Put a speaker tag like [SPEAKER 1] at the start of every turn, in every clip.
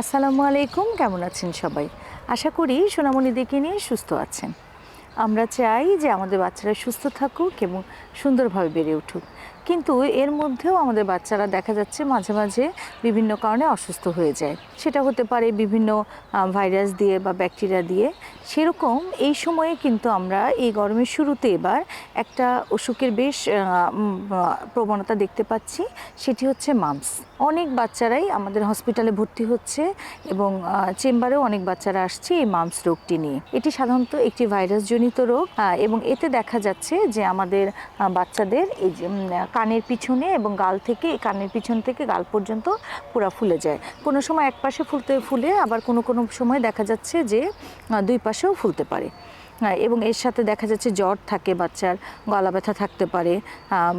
[SPEAKER 1] আসসালামু আলাইকুম, কেমন আছেন সবাই? আশা করি সোনামণিদেরকে নিয়ে সুস্থ আছেন। আমরা চাই যে আমাদের বাচ্চারা সুস্থ থাকুক এবং সুন্দরভাবে বেড়ে উঠুক। কিন্তু এর মধ্যেও আমাদের বাচ্চারা দেখা যাচ্ছে মাঝে মাঝে বিভিন্ন কারণে অসুস্থ হয়ে যায়। সেটা হতে পারে বিভিন্ন ভাইরাস দিয়ে বা ব্যাকটেরিয়া দিয়ে। সেরকম এই সময়ে কিন্তু আমরা এই গরমের শুরুতে এবার একটা অসুখের বেশ প্রবণতা দেখতে পাচ্ছি। সেটি হচ্ছে মামস। অনেক বাচ্চারাই আমাদের হসপিটালে ভর্তি হচ্ছে এবং চেম্বারেও অনেক বাচ্চারা আসছে এই মামস রোগটি নিয়ে। এটি সাধারণত একটি ভাইরাসজনিত রোগ এবং এতে দেখা যাচ্ছে যে আমাদের বাচ্চাদের এই যে কানের পিছনে এবং গাল থেকে কানের পিছন থেকে গাল পর্যন্ত পুরো ফুলে যায়। কোনো সময় এক পাশে ফুলতে, ফুলে আবার কোনো কোনো সময় দেখা যাচ্ছে যে দুই পাশেও ফুলতে পারে। এবং এর সাথে দেখা যাচ্ছে জ্বর থাকে বাচ্চার, গলা ব্যথা থাকতে পারে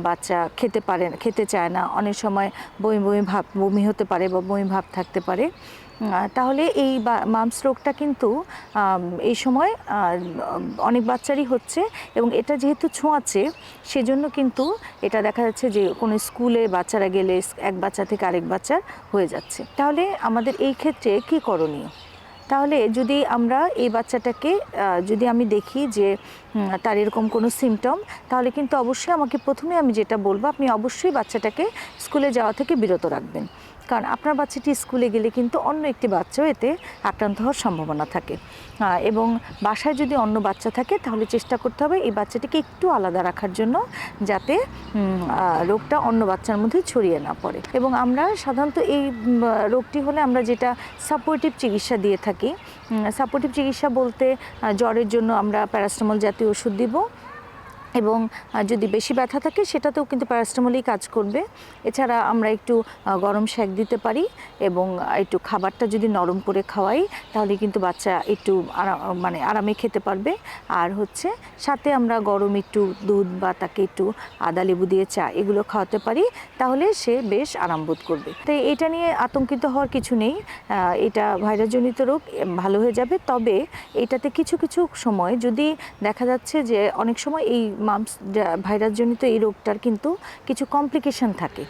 [SPEAKER 1] বাচ্চা খেতে পারে খেতে চায় না, অনেক সময় বমি বমি ভাব, বমি হতে পারে বা বমি ভাব থাকতে পারে। তাহলে এই মামস রোগটা কিন্তু এই সময় অনেক বাচ্চারই হচ্ছে এবং এটা যেহেতু ছোঁয়াচ্ছে, সেজন্য কিন্তু এটা দেখা যাচ্ছে যে কোনো স্কুলে বাচ্চারা গেলে এক বাচ্চা থেকে আরেক বাচ্চার হয়ে যাচ্ছে। তাহলে আমাদের এই ক্ষেত্রে কী করণীয়? তাহলে যদি আমরা এই বাচ্চাটাকে যদি আমি দেখি যে তার এরকম কোনো সিমটম তাহলে কিন্তু অবশ্যই আমাকে প্রথমে আমি যেটা বলব, আপনি অবশ্যই বাচ্চাটাকে স্কুলে যাওয়া থেকে বিরত রাখবেন। কারণ আপনার বাচ্চাটি স্কুলে গেলে কিন্তু অন্য একটি বাচ্চাও এতে আক্রান্ত হওয়ার সম্ভাবনা থাকে। এবং বাসায় যদি অন্য বাচ্চা থাকে, তাহলে চেষ্টা করতে হবে এই বাচ্চাটিকে একটু আলাদা রাখার জন্য যাতে রোগটা অন্য বাচ্চার মধ্যে ছড়িয়ে না পড়ে। এবং আমরা সাধারণত এই রোগটি হলে আমরা যেটা সাপোর্টিভ চিকিৎসা দিয়ে থাকি সাপোর্টিভ চিকিৎসা বলতে জ্বরের জন্য আমরা প্যারাস্টামল জাতীয় ওষুধ দিব এবং যদি বেশি ব্যথা থাকে, সেটাতেও কিন্তু প্যারাস্টামলই কাজ করবে। এছাড়া আমরা একটু গরম শ্যাক দিতে পারি এবং একটু খাবারটা যদি নরম করে খাওয়াই, তাহলে কিন্তু বাচ্চা একটু আরা- মানে আরামে খেতে পারবে। আর হচ্ছে, সাথে আমরা গরম একটু দুধ বা তাকে একটু আদা লেবু দিয়ে চা এগুলো খাওয়াতে পারি, তাহলে সে বেশ আরাম বোধ করবে। তাই এটা নিয়ে আতঙ্কিত হওয়ার কিছু নেই। এটা ভাইরাসজনিত রোগ ভালো হয়ে যাবে। তবে এটাতে কিছু কিছু সময় যদি দেখা যাচ্ছে যে, অনেক সময় এই মামস ভাইরাসজনিত এই রোগটার কিন্তু কিছু কমপ্লিকেশন থাকে।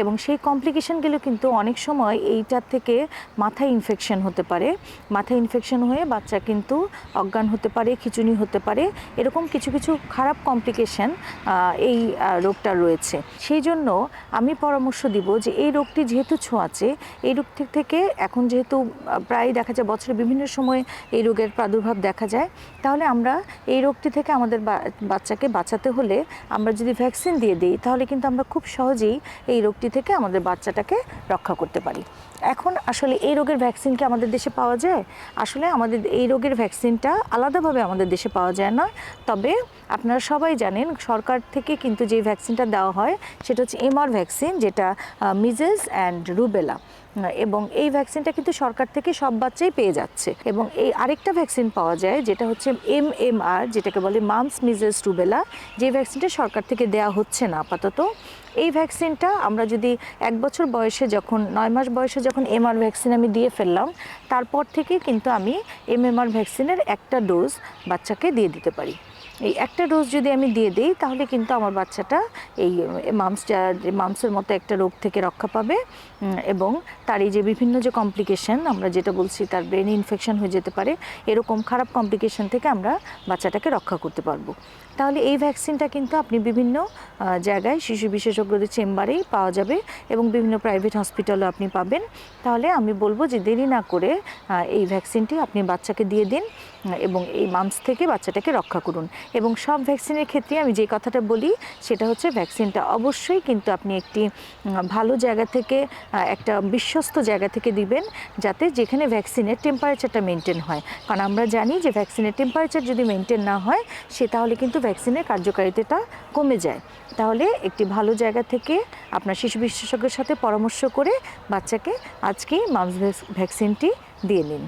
[SPEAKER 1] এবং সেই কমপ্লিকেশানগুলো কিন্তু অনেক সময় এইটার থেকে মাথায় ইনফেকশন হতে পারে। মাথায় ইনফেকশন হয়ে বাচ্চা কিন্তু অজ্ঞান হতে পারে, খিচুনি হতে পারে, এরকম কিছু কিছু খারাপ কমপ্লিকেশন এই রোগটা রয়েছে। সেই জন্য আমি পরামর্শ দিব যে এই রোগটি যেহেতু ছোঁয়াচে, এই রোগটি থেকে এখন যেহেতু প্রায় দেখা যায় বছরের বিভিন্ন সময় এই রোগের প্রাদুর্ভাব দেখা যায়, তাহলে আমরা এই রোগটি থেকে আমাদের বাচ্চাকে বাঁচাতে হলে আমরা যদি ভ্যাকসিন দিয়ে দিই, তাহলে কিন্তু আমরা খুব সহজেই এই রোগটি থেকে আমাদের বাচ্চাটাকে রক্ষা করতে পারি। এখন আসলে এই রোগের ভ্যাকসিন কি আমাদের দেশে পাওয়া যায়? আসলে আমাদের এই রোগের ভ্যাকসিনটা আলাদাভাবে আমাদের দেশে পাওয়া যায় না। তবে আপনারা সবাই জানেন, সরকার থেকে কিন্তু যে ভ্যাকসিনটা দেওয়া হয়, সেটা হচ্ছে এমআর ভ্যাকসিন যেটা মিজেস অ্যান্ড রুবেলা এবং এই ভ্যাকসিনটা কিন্তু সরকার থেকে সব বাচ্চাই পেয়ে যাচ্ছে। এবং এই আরেকটা ভ্যাকসিন পাওয়া যায়, যেটা হচ্ছে এম এম আর যেটাকে বলে মামস মিজেলস রুবেলা যে ভ্যাকসিনটা সরকার থেকে দেওয়া হচ্ছে না আপাতত। এই ভ্যাকসিনটা আমরা যদি এক বছর বয়সে যখন, নয় মাস বয়সে যখন এমআর ভ্যাকসিন আমি দিয়ে ফেললাম, তারপর থেকে কিন্তু আমি এমএমআর ভ্যাকসিনের একটা ডোজ বাচ্চাকে দিয়ে দিতে পারি। এই একটা ডোজ যদি আমি দিয়ে দিই, তাহলে কিন্তু আমার বাচ্চাটা এই মামস মামসের মতো একটা রোগ থেকে রক্ষা পাবে। এবং তার এই যে বিভিন্ন যে কমপ্লিকেশন আমরা যেটা বলছি তার ব্রেন ইনফেকশন হয়ে যেতে পারে, এরকম খারাপ কমপ্লিকেশন থেকে আমরা বাচ্চাটাকে রক্ষা করতে পারব। তাহলে এই ভ্যাকসিনটা কিন্তু আপনি বিভিন্ন জায়গায় শিশু বিশেষজ্ঞদের চেম্বারেই পাওয়া যাবে এবং বিভিন্ন প্রাইভেট হসপিটালও আপনি পাবেন। তাহলে আমি বলব যে দেরি না করে এই ভ্যাকসিনটি আপনি বাচ্চাকে দিয়ে দিন। এবং এই মামস থেকে বাচ্চাটাকে রক্ষা করুন। এবং সব ভ্যাকসিনের ক্ষেত্রে আমি যে কথাটা বলি, সেটা হচ্ছে ভ্যাকসিনটা অবশ্যই কিন্তু আপনি একটি ভালো জায়গা থেকে একটা বিশ্বস্ত জায়গা থেকে দিবেন, যাতে যেখানে ভ্যাকসিনের টেম্পারেচারটা মেনটেন হয়। কারণ আমরা জানি যে ভ্যাকসিনের টেম্পারেচার যদি মেনটেন না হয়, সে তাহলে কিন্তু ভ্যাকসিনের কার্যকারিতাটা কমে যায়। তাহলে একটি ভালো জায়গা থেকে আপনার শিশু বিশেষজ্ঞের সাথে পরামর্শ করে বাচ্চাকে আজকেই মামস ভ্যাকসিনটি দিয়ে নিন।